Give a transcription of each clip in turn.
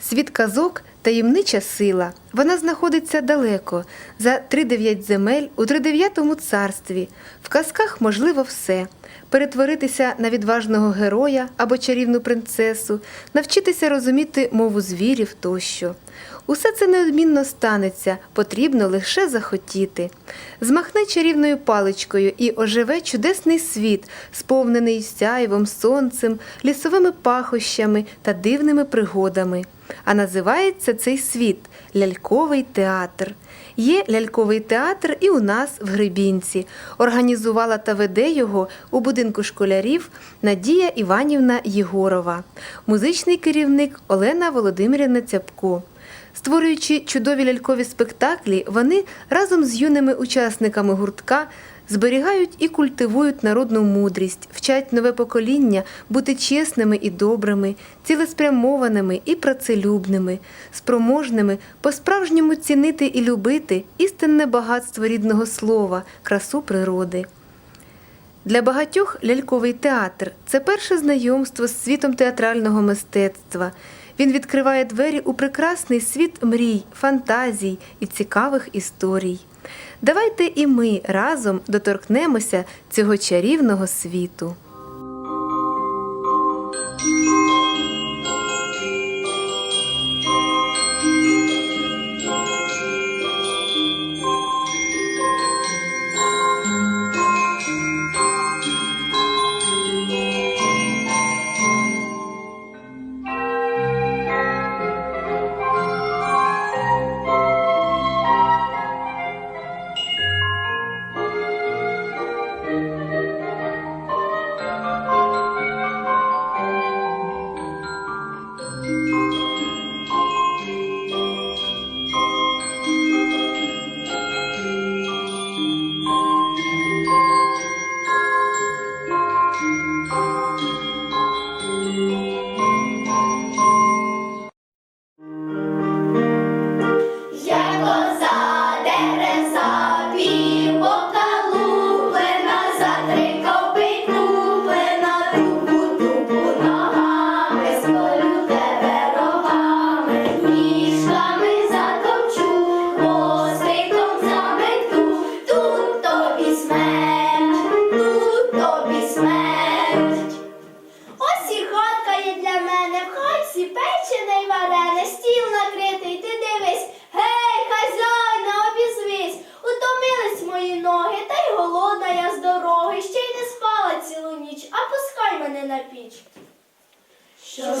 Світ казок таємнича сила. Вона знаходиться далеко, за тридев'ять земель у тридев'ятому царстві. В казках можливо все. Перетворитися на відважного героя або чарівну принцесу, навчитися розуміти мову звірів тощо. Усе це неодмінно станеться, потрібно лише захотіти. Змахни чарівною паличкою і оживе чудесний світ, сповнений сяйвом, сонцем, лісовими пахощами та дивними пригодами. А називається цей світ ляльковий театр. Є ляльковий театр і у нас в Гребінці. Організувала та веде його у будинку школярів Надія Іванівна Єгорова, музичний керівник Олена Володимирівна Цяпко. Створюючи чудові лялькові спектаклі, вони разом з юними учасниками гуртка зберігають і культивують народну мудрість, вчать нове покоління бути чесними і добрими, цілеспрямованими і працелюбними, спроможними по-справжньому цінити і любити істинне багатство рідного слова, красу природи. Для багатьох ляльковий театр це перше знайомство з світом театрального мистецтва. Він відкриває двері у прекрасний світ мрій, фантазій і цікавих історій. Давайте і ми разом доторкнемося цього чарівного світу. Що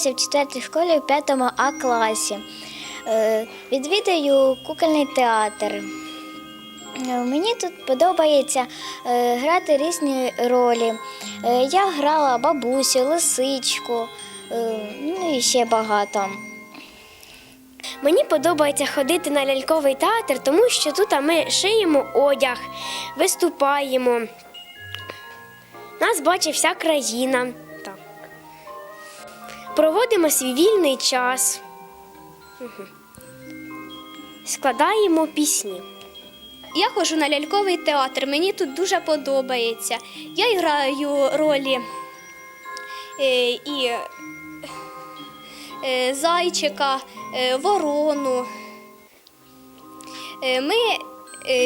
навчаюся в четвертій школі в п'ятому А класі. Е, Відвідую кукольний театр. Е, Мені тут подобається е, грати різні ролі. Я грала бабусю, лисичку, ну і ще багато. Мені подобається ходити на ляльковий театр, тому що тут ми шиємо одяг, виступаємо. Нас бачить вся країна. Проводимо свій вільний час. Складаємо пісні. Я ходжу на ляльковий театр, мені тут дуже подобається. Я граю ролі е, і е, зайчика, е, ворону. Ми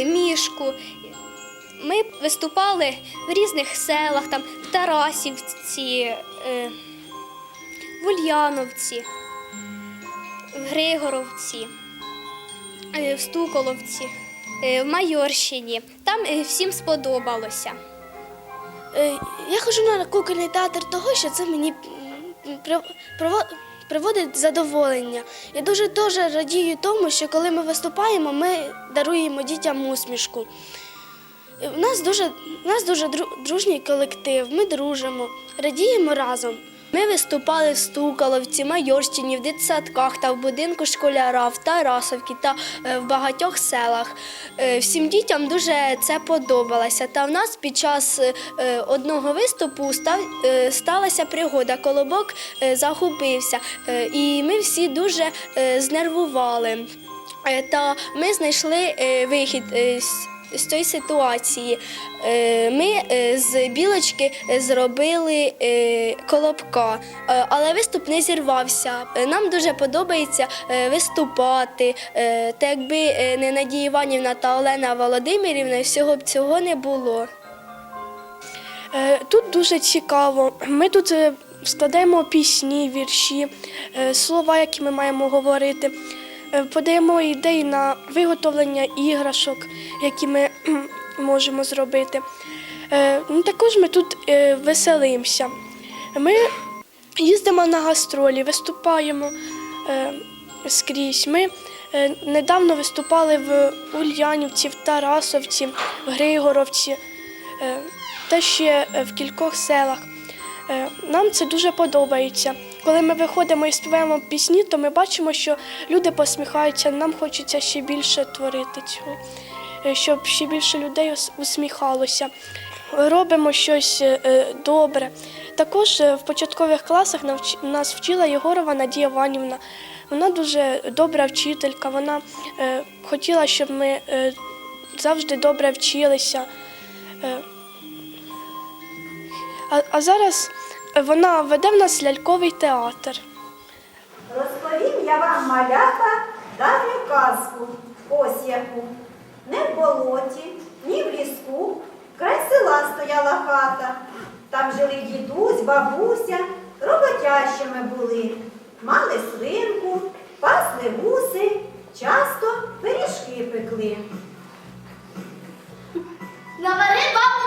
мішку. Ми виступали в різних селах, там в Тарасівці, в Ульяновці, в Григоровці, е, в Стуколовці, е, в Майорщині. Там е, всім сподобалося. Я ходжу на кукольний театр того, що це мені приводить задоволення. Я дуже дуже радію тому, що коли ми виступаємо, ми даруємо дітям усмішку. У нас дуже, у нас дуже дружній колектив, ми дружимо, радіємо разом. Ми виступали в Стукаловці, Майорщині, в дитсадках та в будинку школяра, в Тарасовці та е, в багатьох селах. Е, Всім дітям дуже це подобалося. Та в нас під час е, одного виступу сталася пригода. Колобок загубився, і ми всі дуже знервували. Та ми знайшли вихід з- цієї ситуації. Е, Ми е, з білочки е, зробили колобка, але виступ не зірвався. Нам дуже подобається виступати. Та якби не Надія Іванівна та Олена Володимирівна, всього б цього не було. Тут дуже цікаво. Ми тут складаємо пісні, вірші, слова, які ми маємо говорити. Е, Подаємо ідеї на виготовлення іграшок, які ми можемо зробити. Е, ну, Також ми тут е, веселимося. Ми їздимо на гастролі, виступаємо скрізь. Ми недавно виступали в Ульянівці, в Тарасовці, в Григоровці та ще в кількох селах. Нам це дуже подобається. Коли ми виходимо і співаємо пісні, то ми бачимо, що люди посміхаються, нам хочеться ще більше творити цього, е, щоб ще більше людей усміхалося. Робимо щось е, е, добре. Також в початкових класах нас вчила Єгорова Надія Ванівна. Вона дуже добра вчителька. Вона хотіла, щоб ми завжди добре вчилися. А зараз вона веде в нас ляльковий театр. Розповім я вам малята давню казку, ось яку. Не в болоті, ні в ліску, край села стояла хата. Там жили дідусь, бабуся, роботящими були. Мали свинку, пасли гуси, часто пиріжки пекли. Навари, бабу,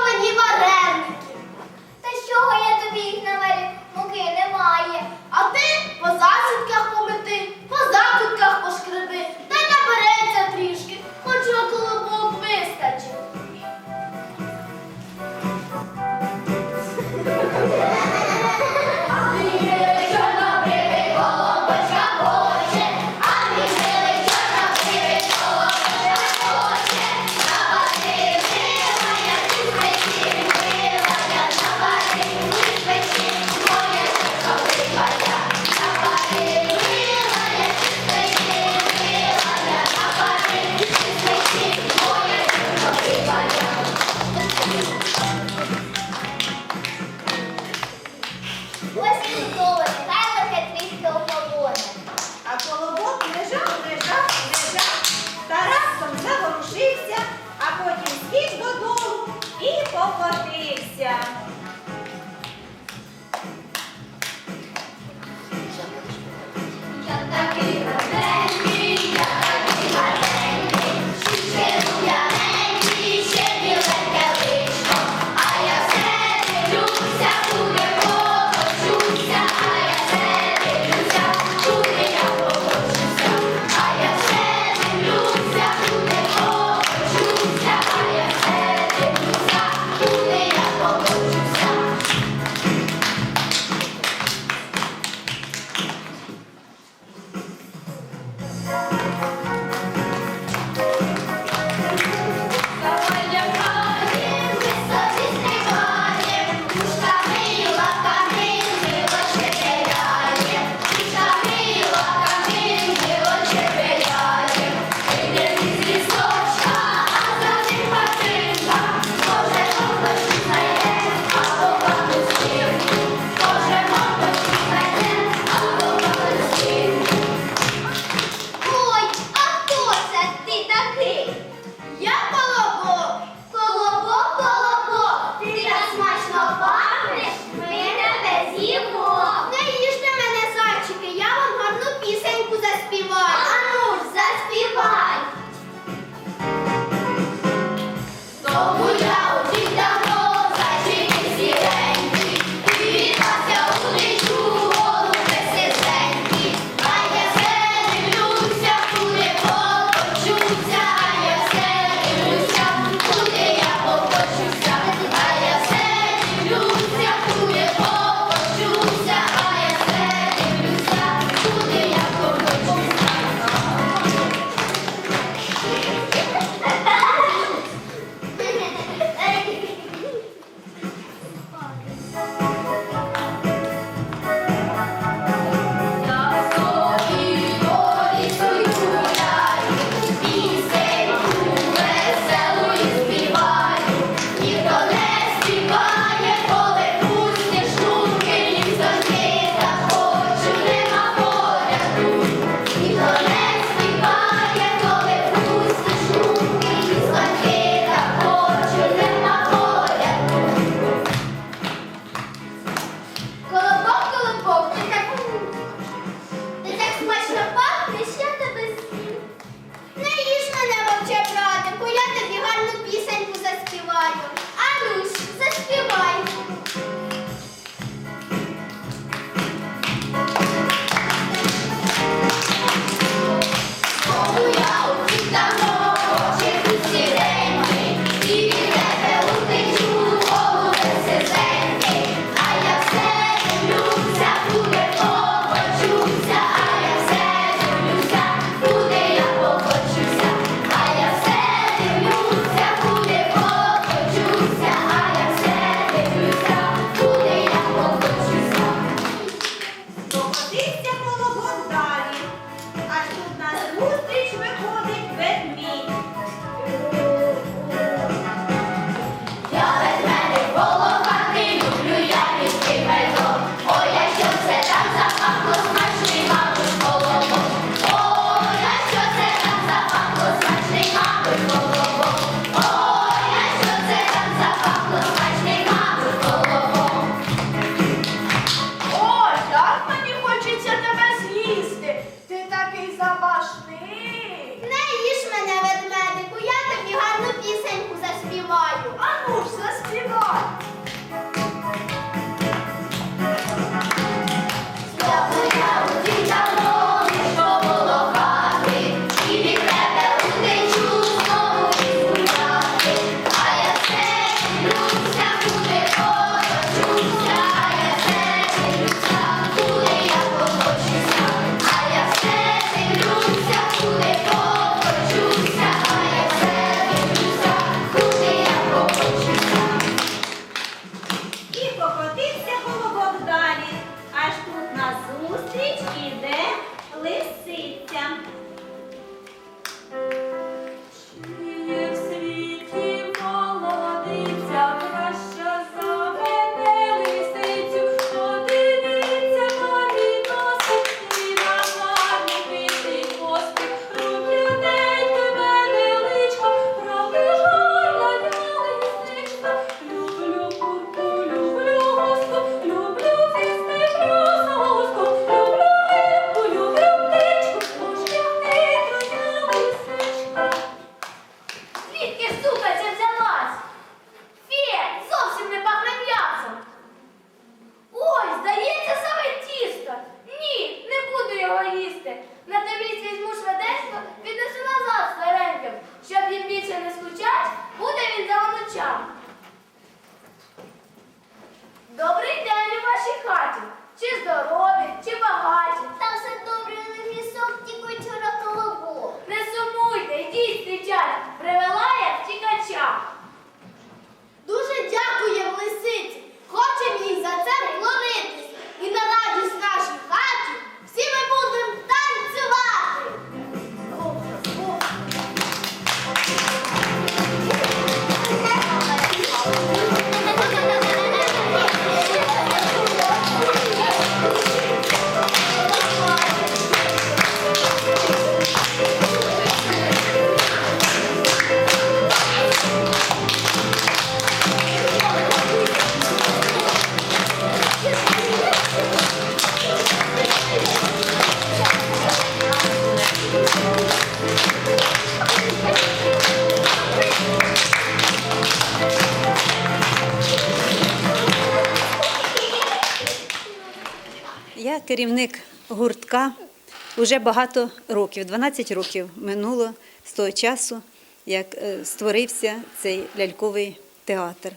вже багато років, 12 років минуло з того часу, як е, створився цей ляльковий театр.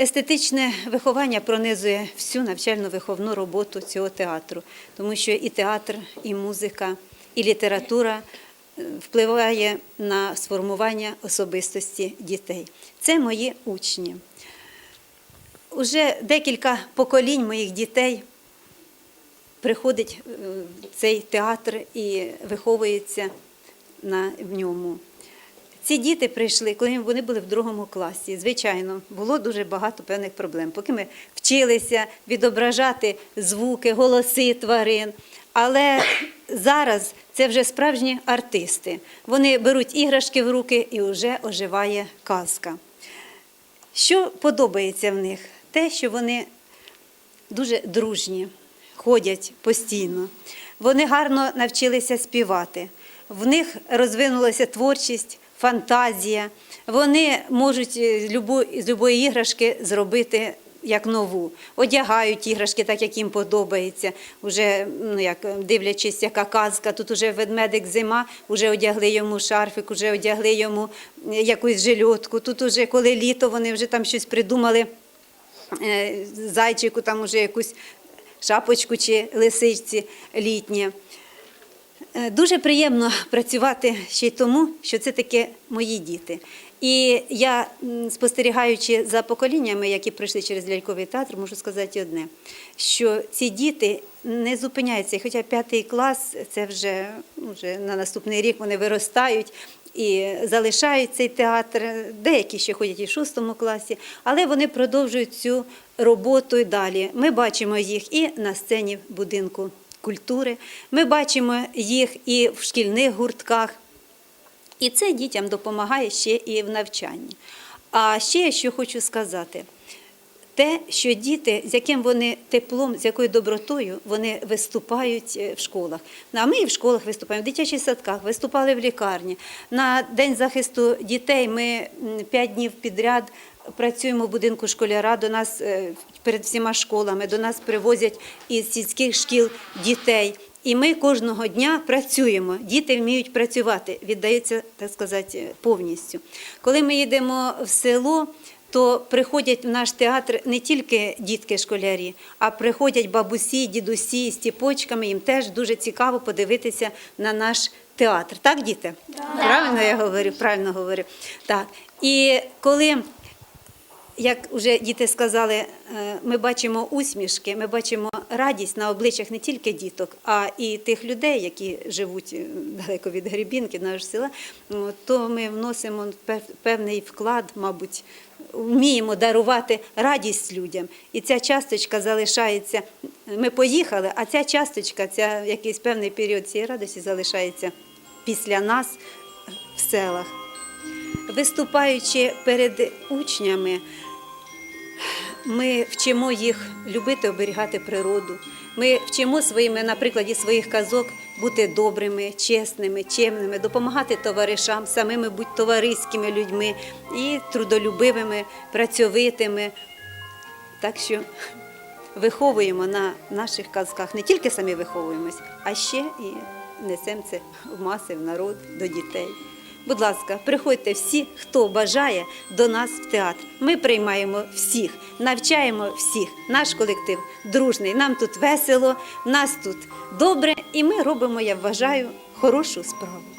Естетичне виховання пронизує всю навчально-виховну роботу цього театру, тому що і театр, і музика, і література е, впливає на сформування особистості дітей. Це мої учні. Уже декілька поколінь моїх дітей приходить е, в цей театр і виховується на в ньому. Ці діти прийшли, коли вони були в другому класі. Звичайно, було дуже багато певних проблем. Поки ми вчилися відображати звуки, голоси тварин. Але зараз це вже справжні артисти. Вони беруть іграшки в руки і вже оживає казка. Що подобається в них? Те, що вони дуже дружні, ходять постійно. Вони гарно навчилися співати. В них розвинулася творчість, фантазія. Вони можуть е, з любої, іграшки зробити як нову. Одягають іграшки так, як їм подобається. Уже, ну, як, дивлячись, яка казка, тут уже ведмедик зима, вже одягли йому шарфик, вже одягли йому е, якусь жильотку. Тут уже, коли літо, вони вже там щось придумали е, зайчику, там уже якусь шапочку чи лисичці літнє. Е, Дуже приємно працювати ще й тому, що це таке мої діти. І я, спостерігаючи за поколіннями, які пройшли через ляльковий театр, можу сказати одне: що ці діти не зупиняються. Хоча п'ятий клас це вже, ну, вже на наступний рік вони виростають і залишають цей театр. Деякі ще ходять і в шостому класі, але вони продовжують цю роботу і далі. Ми бачимо їх і на сцені будинку культури. Ми бачимо їх і в шкільних гуртках. І це дітям допомагає ще і в навчанні. А ще я що хочу сказати. Те, що діти, з яким вони теплом, з якою добротою вони виступають е, в школах. А ми і в школах виступаємо, в дитячих садках, виступали в лікарні. На День захисту дітей ми п'ять днів підряд працюємо в будинку школяра. До нас е, перед всіма школами, до нас привозять із сільських шкіл дітей. І ми кожного дня працюємо. Діти вміють працювати, віддаються, так сказати, повністю. Коли ми їдемо в село, то приходять в наш театр не тільки дітки-школярі, а приходять бабусі, дідусі з тіпочками. Їм теж дуже цікаво подивитися на наш театр. Так, діти? Правильно я говорю? Правильно говорю. Так. І коли як вже діти сказали, е, ми бачимо усмішки, ми бачимо радість на обличчях не тільки діток, а і тих людей, які живуть е, далеко від Гребінки, нашого села, то ми вносимо певний вклад, мабуть, вміємо дарувати радість людям. І ця часточка залишається. Ми поїхали, а ця часточка, ця якийсь певний період цієї радості залишається після нас в селах. Виступаючи перед учнями, ми вчимо їх любити, оберігати природу. Ми вчимо своїми, на прикладі своїх казок, бути добрими, чесними, чемними, допомагати товаришам, самими бути товариськими людьми і трудолюбивими, працьовитими. Так що виховуємо на наших казках. Не тільки самі виховуємось, а ще і несемо це в маси, в народ, до дітей. Будь ласка, приходьте всі, хто бажає до нас в театр. Ми приймаємо всіх, навчаємо всіх. Наш колектив дружний. Нам тут весело, нас тут добре, і ми робимо, я вважаю, хорошу справу.